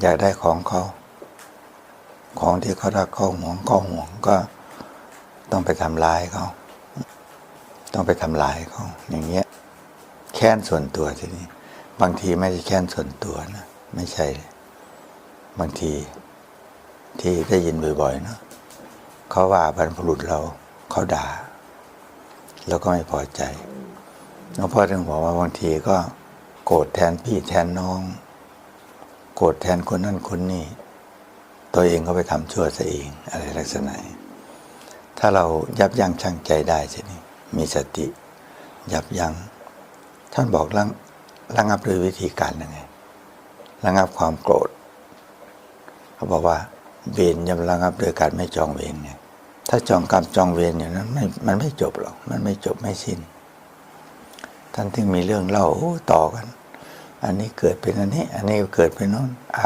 อยากได้ของเขา ของที่เขารักเขาหวงเขาห่วงก็ต้องไปทำลายเขา ต้องไปทำลายเขา อย่างเงี้ย แค้นส่วนตัวทีนี้ บางทีไม่ใช่แค้นส่วนตัวนะ ไม่ใช่ บางทีที่ได้ยินบ่อยๆเนอะเขาว่าบรรพบุรุษเรา เขาด่าเราก็ไม่พอใจหลวงพ่อถึงบอกว่าบางทีก็โกรธแทนพี่แทนน้อง โกรธแทนคนนั่นคนนี้ตัวเองก็ไปทำชั่วซะเองอะไรลักษณะถ้าเรายับยั้งชั่งใจได้ใช่ไหมมีสติ ยับยัง้งท่านบอกระระงับด้วยวิธีการยังไงระงับความโกรธเขาบอกว่าเวรย่อมระงับด้วยการไม่จองเวรไงถ้าจองกรรมจองเวรอย่างนั้นไม่มันไม่จบหรอกมันไม่จบไม่สิ้น ท่านถึงมีเรื่องเล่าต่อกัน อันนี้เกิดเป็นอันนี้ อันนี้เกิดเป็นโน้นอา